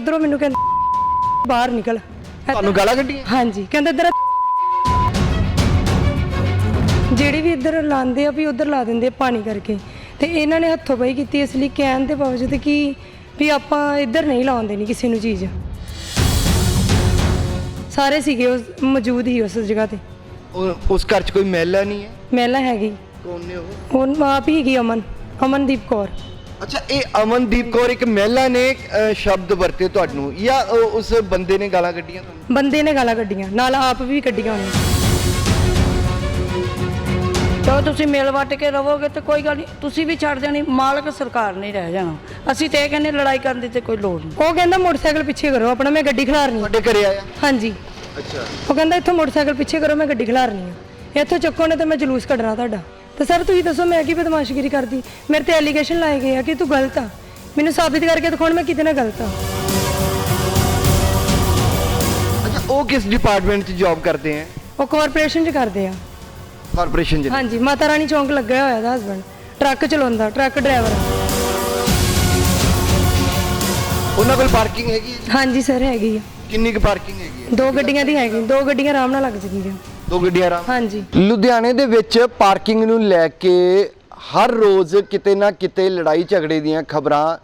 ਉਧਰੋਂ ਮੈਨੂੰ ਕਹਿੰਦੇ ਬਾਹਰ ਨਿਕਲ। ਤੁਹਾਨੂੰ ਗਾਲਾਂ ਕੱਢੀਆਂ? ਹਾਂਜੀ ਕਹਿੰਦੇ ਇੱਧਰ ਜਿਹੜੀ ਵੀ ਇੱਧਰ ਲਾਉਂਦੇ ਆ ਵੀ ਉਧਰ ਲਾ ਦਿੰਦੇ ਆ ਪਾਣੀ ਕਰਕੇ। ਤੇ ਇਹਨਾਂ ਨੇ ਹੱਥੋਂ ਪਾਈ ਕੀਤੀ ਇਸ ਲਈ ਕਹਿਣ ਦੇ ਬਾਵਜੂਦ ਕਿ ਵੀ ਆਪਾਂ ਇੱਧਰ ਨਹੀਂ ਲਾਉਣ ਦੇਣੀ ਕਿਸੇ ਨੂੰ ਚੀਜ਼। ਸਾਰੇ ਸੀਗੇ ਉਸ ਮੌਜੂਦ ਹੀ ਉਸ ਜਗ੍ਹਾ ਤੇ। ਉਸ ਘਰ 'ਚ ਕੋਈ ਮਹਿਲਾ ਨਹੀਂ ਹੈ? ਮਹਿਲਾ ਹੈਗੀ। ਕੌਣ ਨੇ ਉਹ? ਉਹ ਆਪ ਹੀ ਹੈਗੀ ਅਮਨ ਅਮਨਦੀਪ ਕੌਰ। ਅੱਛਾ ਇਹ ਅਮਨਦੀਪ ਕੌਰ ਇੱਕ ਮਹਿਲਾ ਨੇ ਅ, ਸ਼ਬਦ ਵਰਤੇ ਤੁਹਾਨੂੰ ਜਾਂ ਉਹ- ਉਸ ਬੰਦੇ ਨੇ ਗਾਲਾਂ ਕੱਢੀਆਂ ਤੁਹਾਨੂੰ? ਬੰਦੇ ਨੇ ਗਾਲਾਂ ਕੱਢੀਆਂ ਨਾਲ ਆਪ ਵੀ ਕੱਢੀਆਂ ਉਹਨੇ। ਤਾਂ ਤੁਸੀਂ ਮਿਲ ਵੱਟ ਕੇ ਰਹੋਗੇ ਤੇ ਕੋਈ ਗੱਲ ਨਹੀਂ ਤੁਸੀਂ ਵੀ ਛੱਡ ਜਾਣੀ ਮਾਲਕ ਸਰਕਾਰ ਨਹੀਂ ਰਹਿ ਜਾਣਾ। ਅਸੀਂ ਤੇ ਇਹ ਕਹਿੰਦੇ ਲੜਾਈ ਕਰਨ ਦੀ ਤੇ ਕੋਈ ਲੋੜ ਨਹੀਂ ਉਹ ਕਹਿੰਦਾ ਮੋਟਰਸਾਈਕਲ ਪਿੱਛੇ ਕਰੋ ਆਪਣਾ ਮੈਂ ਗੱਡੀ ਖਿਲਾਰਨੀ ਆ। ਤੁਹਾਡੇ ਘਰੇ ਆਇਆ? ਹਾਂਜੀ। ਅੱਛਾ। ਉਹ ਕਹਿੰਦਾ ਇੱਥੋਂ ਮੋਟਰਸਾਈਕਲ ਪਿੱਛੇ ਕਰੋ ਮੈਂ ਗੱਡੀ ਖਿਲਾਰਨੀ ਆ। ਇੱਥੋਂ ਚੱਕੋ ਨੇ ਤੇ ਮੈਂ ਜਲੂਸ ਕੱਢਣਾ ਤੁਹਾਡਾ। ਤੇ ਸਰ ਤੁਸੀਂ ਦੱਸੋ ਮੈਂ ਕੀ ਬਦਮਾਸ਼ਗਿਰੀ ਕਰਦੀ? ਮੇਰੇ ਤੇ ਐਲੀਗੇਸ਼ਨ ਲਾਏ ਗਏ ਆ ਕਿ ਤੂੰ ਗਲਤ ਆ। ਮੈਨੂੰ ਸਾਬਿਤ ਕਰਕੇ ਦਿਖਾਉਣ ਮੈਂ ਕਿਤੇ ਨਾ ਗਲਤ ਆ। ਅੱਛਾ ਉਹ ਕਿਸ ਡਿਪਾਰਟਮੈਂਟ 'ਚ ਜੌਬ ਕਰਦੇ ਹੈ ਉਹ ਕਾਰਪੋਰੇਸ਼ਨ 'ਚ ਕਰਦੇ ਆ। ਕਾਰਪੋਰੇਸ਼ਨ 'ਚ ਹਾਂਜੀ ਮਾਤਾ ਰਾਣੀ ਚੌਂਕ ਲੱਗਿਆ ਹੋਇਆ ਦਾ ਹਸਬੰਡ ਟਰੱਕ ਚਲਾਉਂਦਾ ਟਰੱਕ ਡਰਾਈਵਰ ਉਹਨਾਂ ਕੋਲ ਪਾਰਕਿੰਗ ਹੈਗੀ? ਹਾਂਜੀ ਸਰ ਹੈਗੀ ਆ। ਕਿੰਨੀ ਕੁ ਪਾਰਕਿੰਗ ਹੈਗੀ ਦੋ ਗੱਡੀਆਂ ਦੀ ਹੈਗੀ ਦੋ ਗੱਡੀਆਂ ਆਰਾਮ ਨਾਲ ਲੱਗ ਜਾਂਦੀਆਂ। ਦੋ ਗੱਡੀਆਂ ਆਰਾਮ ਹਾਂਜੀ। ਲੁਧਿਆਣੇ ਦੇ ਵਿੱਚ ਪਾਰਕਿੰਗ ਨੂੰ ਲੈ ਕੇ ਹਰ ਰੋਜ਼ ਕਿਤੇ ਨਾ ਕਿਤੇ ਲੜਾਈ ਝਗੜੇ ਦੀਆਂ ਖਬਰਾਂ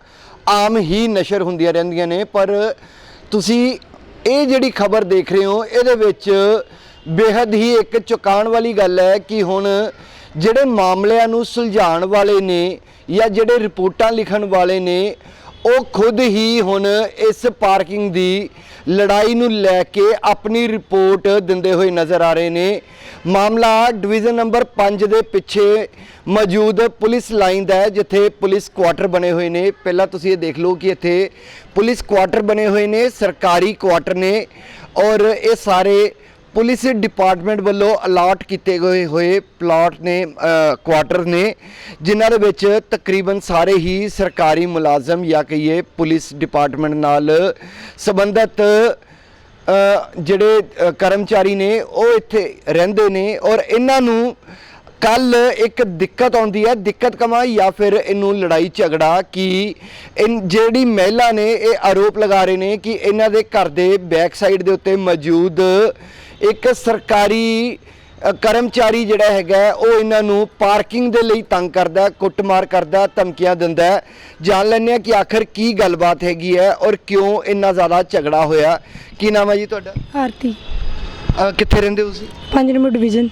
ਆਮ ਹੀ ਨਸ਼ਰ ਹੁੰਦੀਆਂ ਰਹਿੰਦੀਆਂ ਨੇ ਪਰ ਤੁਸੀਂ ਇਹ ਜਿਹੜੀ ਖਬਰ ਦੇਖ ਰਹੇ ਹੋ ਇਹਦੇ ਵਿੱਚ ਬੇहद ਹੀ ਇੱਕ ਚੁਕਾਉਣ ਵਾਲੀ ਗੱਲ ਹੈ ਕਿ ਹੁਣ ਜਿਹੜੇ ਮਾਮਲਿਆਂ ਨੂੰ ਸੁਲਝਾਉਣ ਵਾਲੇ ਨੇ ਜਾਂ ਜਿਹੜੇ ਰਿਪੋਰਟਾਂ ਲਿਖਣ ਵਾਲੇ ਨੇ ਉਹ ਖੁਦ ਹੀ ਹੁਣ ਇਸ ਪਾਰਕਿੰਗ ਦੀ ਲੜਾਈ ਨੂੰ ਲੈ ਕੇ ਆਪਣੀ ਰਿਪੋਰਟ ਦਿੰਦੇ ਹੋਏ ਨਜ਼ਰ ਆ ਰਹੇ ਨੇ। ਮਾਮਲਾ ਡਿਵੀਜ਼ਨ ਨੰਬਰ 5 ਦੇ ਪਿੱਛੇ ਮੌਜੂਦ ਪੁਲਿਸ ਲਾਈਨ ਦਾ ਹੈ, ਜਿੱਥੇ ਪੁਲਿਸ ਕੁਆਟਰ ਬਣੇ ਹੋਏ ਨੇ। ਪਹਿਲਾਂ ਤੁਸੀਂ ਇਹ ਦੇਖ ਲਓ ਕਿ ਇੱਥੇ ਪੁਲਿਸ ਕੁਆਟਰ ਬਣੇ ਹੋਏ ਨੇ, ਸਰਕਾਰੀ ਕੁਆਟਰ ਨੇ ਔਰ ਇਹ ਸਾਰੇ ਪੁਲਿਸ ਡਿਪਾਰਟਮੈਂਟ ਵੱਲੋਂ ਅਲਾਟ ਕੀਤੇ ਗਏ ਹੋਏ ਪਲਾਟ ਨੇ ਕੁਆਟਰ ਨੇ, ਜਿਨ੍ਹਾਂ ਦੇ ਵਿੱਚ ਤਕਰੀਬਨ ਸਾਰੇ ਹੀ ਸਰਕਾਰੀ ਮੁਲਾਜ਼ਮ ਜਾਂ ਕਹੀਏ ਪੁਲਿਸ ਡਿਪਾਰਟਮੈਂਟ ਨਾਲ ਸੰਬੰਧਿਤ ਜਿਹੜੇ ਕਰਮਚਾਰੀ ਨੇ, ਉਹ ਇੱਥੇ ਰਹਿੰਦੇ ਨੇ ਔਰ ਇਹਨਾਂ ਨੂੰ ਕੱਲ ਇੱਕ ਦਿੱਕਤ ਆਉਂਦੀ ਹੈ, ਦਿੱਕਤ ਕਮਾ ਜਾਂ ਫਿਰ ਇਹਨੂੰ ਲੜਾਈ ਝਗੜਾ ਕਿ ਇਨ, ਜਿਹੜੀ ਮਹਿਲਾ ਨੇ ਇਹ ਆਰੋਪ ਲਗਾ ਰਹੇ ਨੇ ਕਿ ਇਹਨਾਂ ਦੇ ਘਰ ਦੇ ਬੈਕ ਸਾਈਡ ਦੇ ਉੱਤੇ ਮੌਜੂਦ ਇੱਕ ਸਰਕਾਰੀ ਕਰਮਚਾਰੀ ਜਿਹੜਾ ਹੈਗਾ ਉਹ ਇਹਨਾਂ ਨੂੰ ਪਾਰਕਿੰਗ ਦੇ ਲਈ ਤੰਗ ਕਰਦਾ ਕੁੱਟਮਾਰ ਕਰਦਾ ਧਮਕੀਆਂ ਦਿੰਦਾ। ਜਾਣ ਲੈਂਦੇ ਹਾਂ ਕਿ ਆਖਰ ਕੀ ਗੱਲਬਾਤ ਹੈਗੀ ਹੈ ਔਰ ਕਿਉਂ ਇੰਨਾ ਜ਼ਿਆਦਾ ਝਗੜਾ ਹੋਇਆ। ਕੀ ਨਾਮ ਹੈ ਜੀ ਤੁਹਾਡਾ? ਆਰਤੀ। ਕਿੱਥੇ ਰਹਿੰਦੇ ਹੋ ਤੁਸੀਂ? 5 ਨੰਬਰ ਡਿਵੀਜ਼ਨ।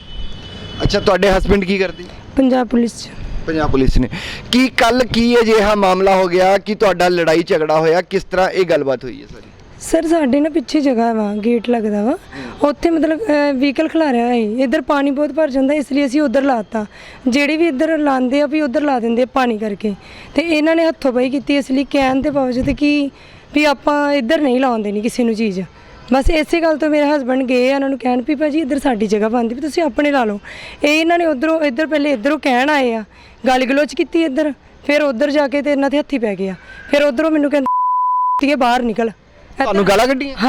ਅੱਛਾ ਤੁਹਾਡੇ ਹਸਬੰਡ ਕੀ ਕਰਦੇ? ਪੰਜਾਬ ਪੁਲਿਸ 'ਚ। ਪੰਜਾਬ ਪੁਲਿਸ ਨੇ। ਕੀ ਕੱਲ ਕੀ ਅਜਿਹਾ ਮਾਮਲਾ ਹੋ ਗਿਆ ਕਿ ਤੁਹਾਡਾ ਲੜਾਈ ਝਗੜਾ ਹੋਇਆ? ਕਿਸ ਤਰ੍ਹਾਂ ਇਹ ਗੱਲਬਾਤ ਹੋਈ ਹੈ ਸਾਰੀ? ਸਰ, ਸਾਡੇ ਨਾ ਪਿੱਛੇ ਜਗ੍ਹਾ ਵਾ, ਗੇਟ ਲੱਗਦਾ ਵਾ। ਉੱਥੇ ਮਤਲਬ ਵਹੀਕਲ ਖਲਾਰਿਆ ਹੈ ਇੱਧਰ ਪਾਣੀ ਬਹੁਤ ਭਰ ਜਾਂਦਾ, ਇਸ ਲਈ ਅਸੀਂ ਉਧਰ ਲਾਤਾ। ਜਿਹੜੇ ਵੀ ਇੱਧਰ ਲਾਉਂਦੇ ਆ, ਵੀ ਉੱਧਰ ਲਾ ਦਿੰਦੇ ਆ ਪਾਣੀ ਕਰਕੇ। ਤੇ ਇਹਨਾਂ ਨੇ ਹੱਥੋਂ ਪਾਈ ਕੀਤੀ, ਇਸ ਲਈ ਕਹਿਣ ਦੇ ਬਾਵਜੂਦ ਕਿ, ਵੀ ਆਪਾਂ ਇੱਧਰ ਨਹੀਂ ਲਾਉਂਦੇ ਨਹੀਂ ਕਿਸੇ ਨੂੰ ਚੀਜ਼। ਬਸ ਇਸੇ ਗੱਲ ਤੋਂ ਮੇਰੇ ਹਸਬੰਡ ਗਏ ਆ ਉਹਨਾਂ ਨੂੰ ਕਹਿਣ ਵੀ ਭਾਜੀ ਇੱਧਰ ਸਾਡੀ ਜਗ੍ਹਾ ਬੰਦੀ ਵੀ ਤੁਸੀਂ ਆਪਣੇ ਲਾ ਲਓ। ਇਹ ਇਹਨਾਂ ਨੇ ਉਧਰੋਂ, ਇੱਧਰ ਪਹਿਲੇ ਇੱਧਰੋਂ ਕਹਿਣ ਆਏ ਆ। ਗਾਲੀ ਗਲੋਚ ਕੀਤੀ ਇੱਧਰ, ਫਿਰ ਉਧਰ ਜਾ ਕੇ ਤੇ ਇਹਨਾਂ ਦੇ ਹੱਥੀ ਪੈ ਗਿਆ ਫਿਰ ਉਧਰੋਂ ਮੈਨੂੰ ਕਹਿੰਦੇ, ਬਾਹਰ ਨਿਕਲ। ਤੁਹਾਨੂੰ ਗਾਲਾਂ ਕੱਢੀਆਂ?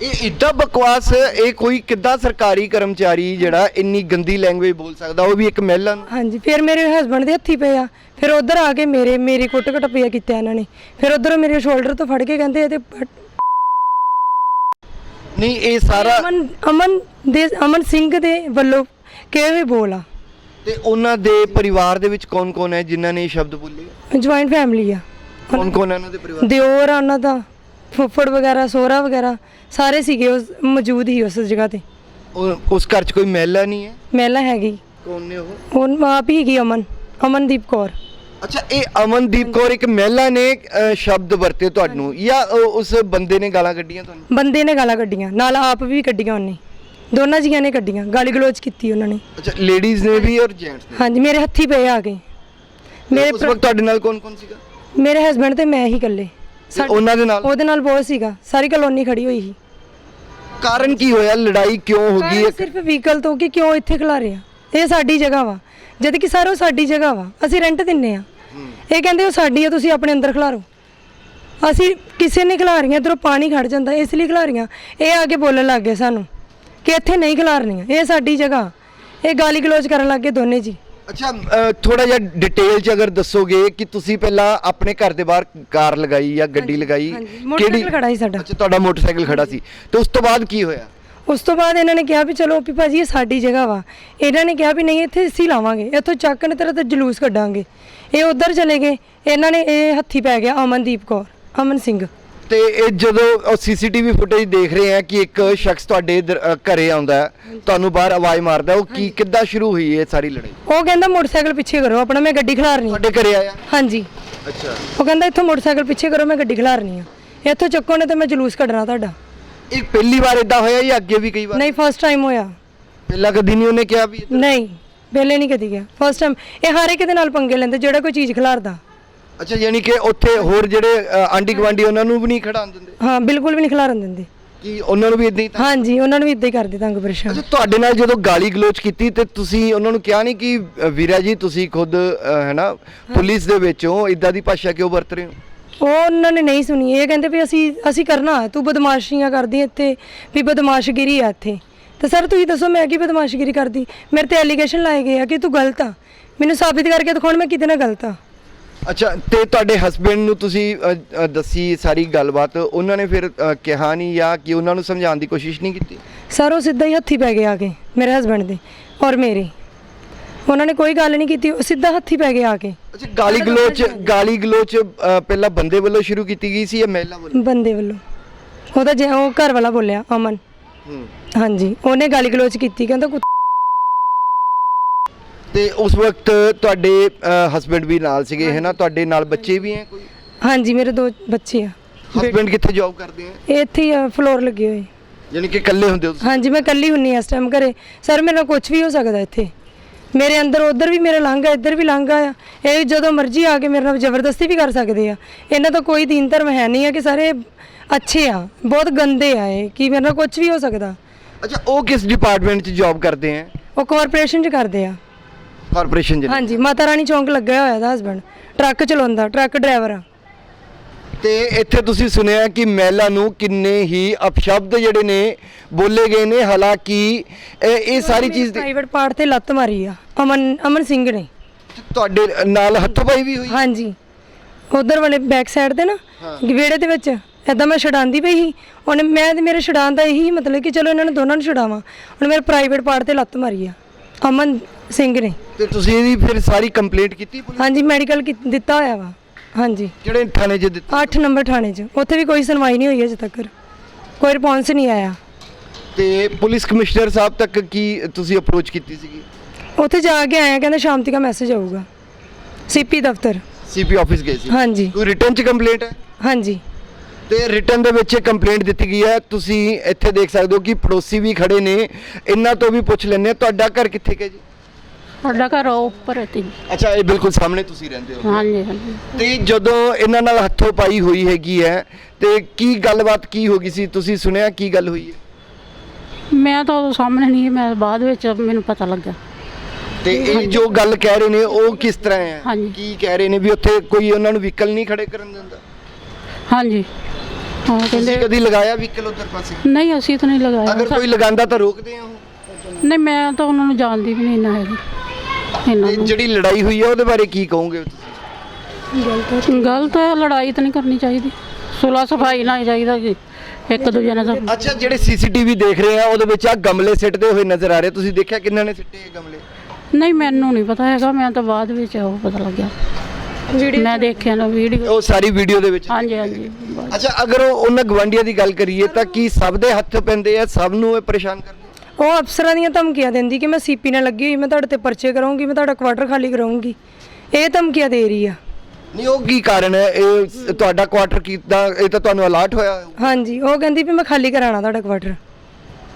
ਇਹ ਇੱਦਾਂ ਬਕਵਾਸ ਇਹ ਕੋਈ ਕਿੱਦਾਂ ਸਰਕਾਰੀ ਕਰਮਚਾਰੀ ਜਿਹੜਾ ਇੰਨੀ ਗੰਦੀ ਲੈਂਗੁਏਜ ਬੋਲ ਸਕਦਾ ਉਹ ਵੀ ਇੱਕ ਮਹਿਲਾ ਨੂੰ ਹਾਂਜੀ ਫਿਰ ਮੇਰੇ ਹਸਬੰਡ ਦੇ ਹੱਥੀ ਪਏ ਆ। ਫਿਰ ਉਧਰ ਆ ਕੇ ਮੇਰੇ ਮੇਰੀ ਕੁੱਟ ਕੁੱਟ ਪਿਆ ਕੀਤਾ ਇਹਨਾਂ ਨੇ। ਫਿਰ ਉਧਰੋਂ ਮੇਰੇ ਸ਼ੋਲਡਰ ਤੋਂ ਫੜ ਕੇ ਕਹਿੰਦੇ ਇਹਦੇ ਨਹੀਂ ਇਹ ਸਾਰਾ ਅਮਨ ਅਮਨ ਦੇ ਅਮਨ ਸਿੰਘ ਦੇ ਵੱਲੋਂ ਕਿਹੜੇ ਬੋਲ ਆ? ਤੇ ਉਹਨਾਂ ਦੇ ਪਰਿਵਾਰ ਦੇ ਵਿੱਚ ਕੌਣ-ਕੌਣ ਹੈ ਜਿਨ੍ਹਾਂ ਨੇ ਇਹ ਸ਼ਬਦ ਬੋਲੇ? ਜੁਆਇੰਟ ਫੈਮਿਲੀ ਆ। ਕੌਣ-ਕੌਣ ਹੈ ਉਹਨਾਂ ਦੇ ਪਰਿਵਾਰ? ਦਿਓਰ ਆ ਉਹਨਾਂ ਦਾ ਫੁੱਫੜ ਵਗੈਰਾ ਸੋਹਰਾ ਵਗੈਰਾ ਸਾਰੇ ਸੀਗੇ ਉਸ ਮੌਜੂਦ ਹੀ ਉਸ ਜਗ੍ਹਾ ਤੇ। ਉਹ- ਉਸ ਘਰ 'ਚ ਕੋਈ ਮਹਿਲਾ ਨਹੀਂ ਹੈ? ਮਹਿਲਾ ਹੈਗੀ। ਕੌਣ ਨੇ ਉਹ? ਉਹ ਆਪ ਹੀ ਹੈਗੀ ਅਮਨ ਅਮਨਦੀਪ ਕੌਰ। ਅੱਛਾ ਇਹ ਅਮਨਦੀਪ ਕੌਰ ਇੱਕ ਮਹਿਲਾ ਨੇ ਅ, ਸ਼ਬਦ ਵਰਤੇ ਤੁਹਾਨੂੰ ਜਾਂ ਉਸ ਬੰਦੇ ਨੇ ਗਾਲਾਂ ਕੱਢੀਆਂ ਤੁਹਾਨੂੰ? ਬੰਦੇ ਨੇ ਗਾਲਾਂ ਕੱਢੀਆਂ ਨਾਲ ਆਪ ਵੀ ਕੱਢੀਆਂ ਉਹਨੇ। ਦੋਨਾਂ ਜੀਆਂ ਨੇ ਕੱਢੀਆਂ ਗਾਲੀ ਗਲੋਚ ਕੀਤੀ ਉਹਨਾਂ ਨੇ। ਅੱਛਾ ਲੇਡੀਜ਼ ਨੇ ਵੀ ਔਰ ਜੈਂਟਸ ਨੇ? ਹਾਂਜੀ ਮੇਰੇ ਹੱਥੀ ਪਏ ਆ ਕੇ। ਮੇਰੇ ਉਸ ਵਕਤ ਤੁਹਾਡੇ ਨਾਲ ਕੌਣ-ਕੌਣ ਸੀਗਾ? ਮੇਰੇ ਹਸਬੰਡ ਤੇ ਮੈਂ ਹੀ ਇਕੱਲੇ। ਉਹਨਾਂ ਦੇ ਨਾਲ? ਉਹਦੇ ਨਾਲ ਬਹੁਤ ਸੀਗਾ। ਸਾਰੀ ਕਲੋਨੀ ਖੜੀ ਹੋਈ ਸੀ। ਕਾਰਨ ਕੀ ਹੋਇਆ? ਲੜਾਈ ਕਿਉਂ ਹੋ ਗਈ? ਕਾਰਨ ਸਿਰਫ ਵਹੀਕਲ ਤੋਂ ਕਿ ਕਿਉਂ ਇੱਥੇ ਖਿਲਾਰੇ ਆ? ਇਹ ਸਾਡੀ ਜਗ੍ਹਾ ਵਾ। ਜਦ ਕਿ ਸਾਰੋ ਸਾਡੀ ਜਗ੍ਹਾ ਵਾ। ਅਸੀਂ ਰੈਂਟ ਦਿੰਨੇ ਆ। ਇਹ ਕਹਿੰਦੇ ਉਹ ਸਾਡੀ ਆ ਤੁਸੀਂ ਆਪਣੇ ਅੰਦਰ ਖਿਲਾਰੋ ਅਸੀਂ ਕਿਸੇ ਨੇ ਖਿਲਾਰੀਆਂ ਇਧਰੋਂ ਪਾਣੀ ਖੜ ਜਾਂਦਾ। ਇਸ ਲਈ ਖਿਲਾਰੀਆਂ ਇਹ ਆ ਕੇ ਬੋਲਣ ਲੱਗ ਗਏ ਸਾਨੂੰ ਕਿ ਇੱਥੇ ਨਹੀਂ ਖਿਲਾਰਨੀਆਂ ਇਹ ਸਾਡੀ ਜਗ੍ਹਾ। ਇਹ ਗਾਲੀ ਗਲੋਚ ਕਰਨ ਲੱਗ ਗਏ ਦੋਨੇ ਜੀ। ਅੱਛਾ ਥੋੜਾ ਜਿਹਾ ਡਿਟੇਲ ਚ ਅਗਰ ਦੱਸੋਗੇ ਕਿ ਤੁਸੀਂ ਪਹਿਲਾਂ ਆਪਣੇ ਘਰ ਦੇ ਬਾਹਰ ਕਾਰ ਲਗਾਈ ਜਾਂ ਗੱਡੀ ਲਗਾਈ ਮੋਟਰਸਾਈਕਲ ਖੜਾ ਸੀ ਸਾਡਾ। ਅੱਛਾ ਤੁਹਾਡਾ ਮੋਟਰਸਾਈਕਲ ਖੜਾ ਸੀ। ਤੇ ਉਸ ਤੋਂ ਬਾਅਦ ਕੀ ਹੋਇਆ? ਉਸ ਤੋਂ ਬਾਅਦ ਇਹਨਾਂ ਨੇ ਕਿਹਾ ਵੀ ਚਲੋ ਵੀ ਭਾਜੀ ਇਹ ਸਾਡੀ ਜਗ੍ਹਾ ਵਾ। ਇਹਨਾਂ ਨੇ ਕਿਹਾ ਵੀ ਨਹੀਂ ਇੱਥੇ ਅਸੀਂ ਲਾਵਾਂਗੇ। ਇੱਥੋਂ ਚੱਕ ਨੇ ਤੇਰਾ ਤੇ ਜਲੂਸ ਕੱਢਾਂਗੇ। ਇਹ ਉਧਰ ਚਲੇ ਗਏ। ਇਹਨਾਂ ਨੇ ਇਹ ਹੱਥੀ ਪੈ ਗਿਆ ਅਮਨਦੀਪ ਕੌਰ ਅਮਨ ਸਿੰਘ। ਤੇ ਇਹ ਜਦੋਂ ਸੀਸੀਟੀਵੀ ਫੁਟੇਜ ਦੇਖ ਰਹੇ ਆ ਕਿ ਇੱਕ ਸ਼ਖਸ ਤੁਹਾਡੇ ਦਰ- ਅ, ਘਰੇ ਆਉਂਦਾ ਹੈ, ਤੁਹਾਨੂੰ ਬਾਹਰ ਆਵਾਜ਼ ਮਾਰਦਾ ਉਹ ਕੀ ਕਿੱਦਾਂ ਸ਼ੁਰੂ ਹੋਈ ਇਹ ਸਾਰੀ ਲੜਾਈ? ਉਹ ਕਹਿੰਦਾ ਮੋਟਰਸਾਈਕਲ ਪਿੱਛੇ ਕਰੋ ਆਪਣਾ ਮੈਂ ਗੱਡੀ ਖਿਲਾਰਨੀ ਤੁਹਾਡੇ ਘਰੇ ਆਇਆ? ਹਾਂਜੀ। ਅੱਛਾ। ਉਹ ਕਹਿੰਦਾ ਇੱਥੋਂ ਮੋਟਰਸਾਈਕਲ ਪਿੱਛੇ ਕਰੋ ਮੈਂ ਗੱਡੀ ਖਿਲਾਰਨੀ ਆ। ਇੱਥੋਂ ਚੱਕੋ ਨੇ ਤੇ ਮੈਂ ਜਲੂਸ ਕੱਢਣਾ ਤੁਹਾਡਾ। ਇਹ ਪਹਿਲੀ ਵਾਰ ਇਦਾਂ ਹੋਇਆ ਜਾਂ ਅੱਗੇ ਵੀ ਕਈ ਵਾਰ? ਨਹੀਂ ਫਸਟ ਟਾਈਮ ਹੋਇਆ। ਪਹਿਲਾਂ ਕਦੀ ਨਹੀਂ ਉਹਨੇ ਕਿਹਾ ਵੀ ਨਹੀਂ ਪਹਿਲੇ ਨਹੀਂ ਕਦੀ ਗਿਆ ਫਸਟ ਟਾਈਮ ਇਹ ਹਰ ਇੱਕ ਦੇ ਨਾਲ ਪੰਗੇ ਲੈਂਦੇ ਜਿਹੜਾ ਕੋਈ ਚੀਜ਼ ਖਿਲਾਰਦਾ। ਅੱਛਾ ਯਾਨੀ ਕਿ ਉੱਥੇ ਹੋਰ ਜਿਹੜੇ ਆਂਢੀ ਗੁਆਂਢੀ ਉਹਨਾਂ ਨੂੰ ਵੀ ਨਹੀਂ ਖੜਾਉਣ ਦਿੰਦੇ? ਹਾਂ ਬਿਲਕੁਲ ਵੀ ਨਹੀਂ ਖਿਲਾਰਨ ਦਿੰਦੇ। ਕਿ ਉਹਨਾਂ ਨੂੰ ਵੀ ਇਦਾਂ ਹੀ ਤਾਂ- ਹਾਂਜੀ ਉਹਨਾਂ ਨੂੰ ਵੀ ਇਦਾਂ ਹੀ ਕਰਦੇ ਤੰਗ ਪਰੇਸ਼ਾਨ। ਅੱਛਾ ਤੁਹਾਡੇ ਨਾਲ ਜਦੋਂ ਗਾਲੀ ਗਲੋਚ ਕੀਤੀ ਤੇ ਤੁਸੀਂ ਉਹਨਾਂ ਨੂੰ ਕਿਹਾ ਨਹੀਂ ਕਿ ਅ, ਵੀਰਾ ਜੀ ਤੁਸੀਂ ਖੁਦ ਅ, ਹੈ। ਨਾ ਪੁਲਿਸ ਦੇ ਵਿੱਚੋਂ ਇਦਾਂ ਦੀ ਭਾਸ਼ਾ ਕਿਉਂ ਵਰਤ ਰਹੇ ਹੋ? ਉਹ ਉਹਨਾਂ ਨੇ ਨਹੀਂ ਸੁਣੀ। ਇਹ ਕਹਿੰਦੇ ਵੀ ਅਸੀਂ ਅਸੀਂ ਕਰਨਾ ਤੂੰ ਬਦਮਾਸ਼ੀਆਂ ਕਰਦੀ ਇੱਥੇ ਵੀ ਬਦਮਾਸ਼ਗਿਰੀ ਆ ਇੱਥੇ। ਤੇ ਸਰ ਤੁਸੀਂ ਦੱਸੋ ਮੈਂ ਕੀ ਬਦਮਾਸ਼ਗਿਰੀ ਕਰਦੀ? ਮੇਰੇ ਤੇ ਐਲੀਗੇਸ਼ਨ ਲਾਏ ਗਏ ਆ ਕਿ ਤੂੰ ਗਲਤ ਆ। ਮੈਨੂੰ ਸਾਬਿਤ ਕਰਕੇ ਦਿਖਾਉਣ ਮੈਂ ਕਿਤੇ ਨਾ ਗਲਤ ਆ? ਅੱਛਾ ਤੇ ਤੁਹਾਡੇ ਹਸਬੰਡ ਨੂੰ ਤੁਸੀਂ ਅ, ਅ, ਦੱਸੀ ਸਾਰੀ ਗੱਲਬਾਤ ਉਹਨਾਂ ਨੇ ਫਿਰ ਅ, ਕਿਹਾ ਨਹੀਂ ਜਾਂ ਕਿ ਉਹਨਾਂ ਨੂੰ ਸਮਝਾਉਣ ਦੀ ਕੋਸ਼ਿਸ਼ ਨਹੀਂ ਕੀਤੀ? ਸਰ ਉਹ ਸਿੱਧਾ ਹੀ ਹੱਥੀ ਪੈ ਗਏ ਆ ਕੇ ਮੇਰੇ ਹਸਬੰਡ ਦੇ ਔਰ ਮੇਰੇ। ਉਹਨਾਂ ਨੇ ਕੋਈ ਗੱਲ ਨਹੀਂ ਕੀਤੀ ਉਹ ਸਿੱਧਾ ਹੱਥੀ ਪੈ ਗਏ ਆ ਕੇ। ਅੱਛਾ ਗਾਲੀ ਗਲੋਚ ਗਾਲੀ ਗਲੋਚ ਅ, ਪਹਿਲਾਂ ਬੰਦੇ ਵੱਲੋਂ ਸ਼ੁਰੂ ਕੀਤੀ ਗਈ ਸੀ ਜਾਂ ਮਹਿਲਾ ਵੱਲੋਂ? ਬੰਦੇ ਵੱਲੋਂ। ਉਹਦਾ ਜੇ ਉਹ ਘਰ ਵਾਲਾ ਬੋਲਿਆ ਅਮਨ। ਹੂੰ। ਹਾਂਜੀ ਉਹਨੇ ਗਾਲੀ ਗਲੋਚ ਕੀਤੀ ਕਹਿੰਦਾ ਕੁੱਤ- ਤੇ ਉਸ ਵਕਤ ਤੁਹਾਡੇ ਹਸਬੰਡ ਵੀ ਨਾਲ ਸੀਗੇ ਹੈ ਨਾ? ਤੁਹਾਡੇ ਨਾਲ ਬੱਚੇ ਵੀ ਹੈ ਕੋਈ? ਹਾਂਜੀ ਮੇਰੇ ਦੋ ਬੱਚੇ ਆ। ਹਸਬੰਡ ਕਿੱਥੇ ਜੌਬ ਕਰਦੇ ਇਹ ਇੱਥੇ ਹੀ ਆ ਫਲੋਰ ਲੱਗੇ ਹੋਏ। ਯਾਨੀ ਕਿ ਇਕੱਲੇ ਹੁੰਦੇ ਹੋ ਤੁਸੀਂ? ਹਾਂਜੀ ਮੈਂ ਇਕੱਲੀ ਹੁੰਨੀ ਆ ਇਸ ਟਾਈਮ ਘਰੇ। ਸਰ ਮੇਰੇ ਨਾਲ ਕੁਝ ਵੀ ਹੋ ਸਕਦਾ ਇੱਥੇ। ਮੇਰੇ ਅੰਦਰ ਉਧਰ ਵੀ ਮੇਰੇ ਲੰਘ ਆ ਇੱਧਰ ਵੀ ਲੰਘ ਆ। ਇਹ ਜਦੋਂ ਮਰਜ਼ੀ ਆ ਕੇ ਮੇਰੇ ਨਾਲ ਜ਼ਬਰਦਸਤੀ ਵੀ ਕਰ ਸਕਦੇ ਆ। ਇਹਨਾਂ ਦਾ ਕੋਈ ਦੀਨ ਧਰਮ ਹੈ ਨਹੀਂ ਆ ਕਿ ਸਾਰੇ ਅੱਛੇ ਆ ਬਹੁਤ ਗੰਦੇ ਆ ਇਹ ਕਿ ਮੇਰੇ ਨਾਲ ਕੁਝ ਵੀ ਹੋ ਸਕਦਾ। ਅੱਛਾ ਉਹ ਕਿਸ ਡਿਪਾਰਟਮੈਂਟ 'ਚ ਜੌਬ ਕਰਦੇ ਹੈ ਉਹ ਕਾਰਪੋਰੇਸ਼ਨ 'ਚ ਕਰਦੇ ਆ। ਕਾਰਪੋਰੇਸ਼ਨ 'ਚ ਹਾਂਜੀ ਮਾਤਾ ਰਾਣੀ ਚੌਂਕ ਲੱਗਿਆ ਹੋਇਆ ਦਾ ਹਸਬੰਡ ਟਰੱਕ ਚਲਾਉਂਦਾ ਟਰੱਕ ਡਰਾਈਵਰ ਆ। ਤੇ ਇੱਥੇ ਤੁਸੀਂ ਸੁਣਿਆ ਕਿ ਮਹਿਲਾ ਨੂੰ ਕਿੰਨੇ ਹੀ ਅਪਸ਼ਬਦ ਜਿਹੜੇ ਨੇ ਬੋਲੇ ਗਏ ਨੇ ਹਾਲਾਂਕਿ ਇਹ ਇਹ ਸਾਰੀ ਚੀਜ਼ ਦੀ- ਪ੍ਰਾਈਵੇਟ ਪਾਰਟ ਤੇ ਲੱਤ ਮਾਰੀ ਆ। ਅਮਨ ਅਮਨ ਸਿੰਘ ਨੇ। ਤੁਹਾਡੇ ਨਾਲ ਹੱਥੋਂ-ਪਾਈ ਵੀ ਹੋਈ? ਹਾਂਜੀ। ਉਧਰ ਵਾਲੇ ਬੈਕ ਸਾਈਡ ਤੇ ਨਾ ਵਿਹੜੇ ਦੇ ਵਿੱਚ ਐਦਾਂ ਮੈਂ ਛਡਾਉਂਦੀ ਪਈ ਸੀ। ਉਹਨੇ ਮੈਂ ਤੇ ਮੇਰੇ ਛਡਾਉਣ ਦਾ ਇਹੀ ਮਤਲਬ ਕਿ ਚਲੋ ਇਹਨਾਂ ਨੂੰ ਦੋਨਾਂ ਨੂੰ ਛਡਾਵਾਂ। ਹੁਣ ਮੇਰੇ ਪ੍ਰਾਈਵੇਟ ਪਾਰਟ ਤੇ ਲੱਤ ਮਾਰੀ ਆ। ਅਮਨ ਸਿੰਘ ਨੇ। ਤੇ ਤੁਸੀਂ ਇਹਦੀ ਫਿਰ ਸਾਰੀ ਕੰਪਲੇਂਟ ਕੀਤੀ ਪੁਲਿਸ ਹਾਂਜੀ ਮੈਡੀਕਲ ਦਿੱਤਾ ਹੋਇਆ ਵਾ। ਹਾਂਜੀ। ਕਿਹੜੇ ਥਾਣੇ 'ਚ ਦਿੱਤੀ? 8 ਨੰਬਰ ਥਾਣੇ 'ਚ। ਉੱਥੇ ਵੀ ਕੋਈ ਸੁਣਵਾਈ ਨਹੀਂ ਹੋਈ ਅਜੇ ਤੱਕ। ਕੋਈ ਰਿਸਪੌਂਸ ਨਹੀਂ ਆਇਆ। ਤੇ ਪੁਲਿਸ ਕਮਿਸ਼ਨਰ ਸਾਹਿਬ ਤੱਕ ਕੀ ਤੁਸੀਂ ਅਪਰੋਚ ਕੀਤੀ ਸੀਗੀ? ਉੱਥੇ ਜਾ ਕੇ ਆਇਆ ਕਹਿੰਦਾ ਸ਼ਾਮ ਤੱਕ ਮੈਸੇਜ ਆਊਗਾ। ਸੀਪੀ ਦਫ਼ਤਰ। ਸੀਪੀ ਆਫਿਸ ਗਏ ਸੀ? ਹਾਂਜੀ। ਕੋਈ ਰਿਟਰਨ 'ਚ ਕੰਪਲੇਂਟ ਹੈ? ਹਾਂਜੀ। ਤੇ ਰਿਟਰਨ ਦੇ ਵਿੱਚ ਕੰਪਲੇਂਟ ਦਿੱਤੀ ਗਈ ਹੈ। ਤੁਸੀਂ ਇੱਥੇ ਦੇਖ ਸਕਦੇ ਹੋ ਕਿ ਪੜੋਸੀ ਵੀ ਖੜੇ ਨੇ। ਇਹਨਾਂ ਤੋਂ ਵੀ ਪੁੱਛ ਹਾਂ। ਤੁਹਾਡਾ ਘਰ ਕਿੱਥੇ ਹੈ ਜੀ? ਸਾਡਾ ਘਰ ਉਹ ਉੱਪਰ ਹੈ ਤੇ। ਅੱਛਾ ਇਹ ਬਿਲਕੁਲ ਸਾਹਮਣੇ ਤੁਸੀਂ ਰਹਿੰਦੇ ਹੋ। ਹਾਂਜੀ ਹਾਂਜੀ। ਤੇ ਜਦੋਂ ਇਹਨਾਂ ਨਾਲ ਹੱਥੋਂ ਪਾਈ ਹੋਈ ਹੈਗੀ ਹੈ ਤੇ ਕੀ ਗੱਲਬਾਤ ਕੀ ਹੋ ਗਈ ਸੀ? ਤੁਸੀਂ ਸੁਣਿਆ ਕੀ ਗੱਲ ਹੋਈ ਹੈ? ਮੈਂ ਤਾਂ ਉਦੋਂ ਸਾਹਮਣੇ ਨਹੀਂ ਮੈਂ ਬਾਅਦ ਵਿੱਚ ਮੈਨੂੰ ਪਤਾ ਲੱਗਾ ਤੇ ਇਹ ਜੋ ਗੱਲ ਕਹਿ ਰਹੇ ਨੇ ਉਹ ਕਿਸ ਤਰ੍ਹਾਂ ਹੈ? ਹਾਂਜੀ। ਕੀ ਕਹਿ ਰਹੇ ਨੇ ਵੀ ਉੱਥੇ ਕੋਈ ਉਹਨਾਂ ਨੂੰ ਵਹੀਕਲ ਨਹੀਂ ਖੜੇ ਕਰਨ ਦਿੰਦਾ? ਹਾਂਜੀ। ਹਾਂ ਤੁਸੀਂ ਕਹਿੰਦੇ ਕਦੀ ਲਗਾਇਆ ਵਹੀਕਲ ਉਧਰ ਪਾਸੇ? ਨਹੀਂ ਅਸੀਂ ਤਾਂ ਨਹੀਂ ਲਗਾਇਆ। ਅਗਰ ਕੋਈ ਲਗਾਉਂਦਾ ਤਾਂ ਰੋਕਦੇ ਆ ਉਹ? ਨਹੀਂ ਮੈਂ ਤਾਂ ਉਹਨਾਂ ਨੂੰ ਜਾਣਦੀ ਵੀ ਨਹੀਂ ਨਾ ਹੈਗੀ। ਇਹਨਾਂ ਤੇ ਜਿਹੜੀ ਲੜਾਈ ਹੋਈ ਹੈ ਉਹਦੇ ਬਾਰੇ ਕੀ ਕਹੋਗੇ ਤੁਸੀਂ? ਗਲਤ ਹੈ ਲੜਾਈ ਤਾਂ ਨਹੀਂ ਕਰਨੀ ਚਾਹੀਦੀ। ਸੁਲਾ ਸਫ਼ਾਈ ਨਾਲ ਹੀ ਚਾਹੀਦਾ ਕਿ ਇੱਕ ਦੂਜੇ ਨਾਲ ਸਭ- ਅੱਛਾ ਜਿਹੜੇ ਸੀਸੀਟੀਵੀ ਦੇਖ ਰਹੇ ਆ ਉਹਦੇ ਵਿੱਚ ਆ ਗਮਲੇ ਸਿੱਟਦੇ ਹੋਏ ਨਜ਼ਰ ਆ ਰਹੇ ਤੁਸੀਂ ਦੇਖਿਆ ਕਿੰਨਾਂ ਨੇ ਸਿੱਟੇ ਇਹ ਗਮਲੇ? ਨਹੀਂ ਮੈਨੂੰ ਨਹੀਂ ਪਤਾ ਹੈਗਾ ਮੈਂ ਤਾਂ ਬਾਅਦ ਵਿੱਚ ਉਹ ਪਤਾ ਲੱਗਿਆ। ਮੈਂ ਦੇਖਿਆ ਨਾ ਵੀਡੀਓ। ਉਹ ਸਾਰੀ ਵੀਡੀਓ ਦੇ ਵਿੱਚ? ਹਾਂਜੀ ਹਾਂਜੀ। ਅੱਛਾ ਅਗਰ ਉਹ ਉਹਨਾਂ ਗਵਾਂਡੀਆਂ ਦੀ ਗੱਲ ਕਰੀਏ ਤਾਂ ਕੀ ਸਭ ਦੇ ਹੱਥ ਪੈਂਦੇ ਆ? ਸਭ ਨੂੰ ਇਹ ਪਰੇਸ਼ਾਨ ਕਰਦੇ ਉਹ ਅਫਸਰਾਂ ਦੀਆਂ ਧਮਕੀਆਂ ਦਿੰਦੀ ਕਿ ਮੈਂ ਸੀਪੀ ਨਾਲ ਲੱਗੀ ਹੋਈ ਮੈਂ ਤੁਹਾਡੇ ਤੇ ਪਰਚੇ ਕਰਾਉਂਗੀ ਮੈਂ ਤੁਹਾਡਾ ਕੁਆਟਰ ਖਾਲੀ ਕਰਾਉਂਗੀ। ਇਹ ਧਮਕੀਆਂ ਦੇ ਰਹੀ ਆ। ਨਹੀਂ ਉਹ ਕੀ ਕਾਰਨ ਹੈ? ਇਹ ਤੁਹਾਡਾ ਕੁਆਟਰ ਕੀਤਾ ਇਹ ਤਾਂ ਤੁਹਾਨੂੰ ਅਲਰਟ ਹੋਇਆ। ਹਾਂਜੀ ਉਹ ਕਹਿੰਦੀ ਵੀ ਮੈਂ ਖਾਲੀ ਕਰਾਣਾ ਤੁਹਾਡਾ ਕੁਆਟਰ।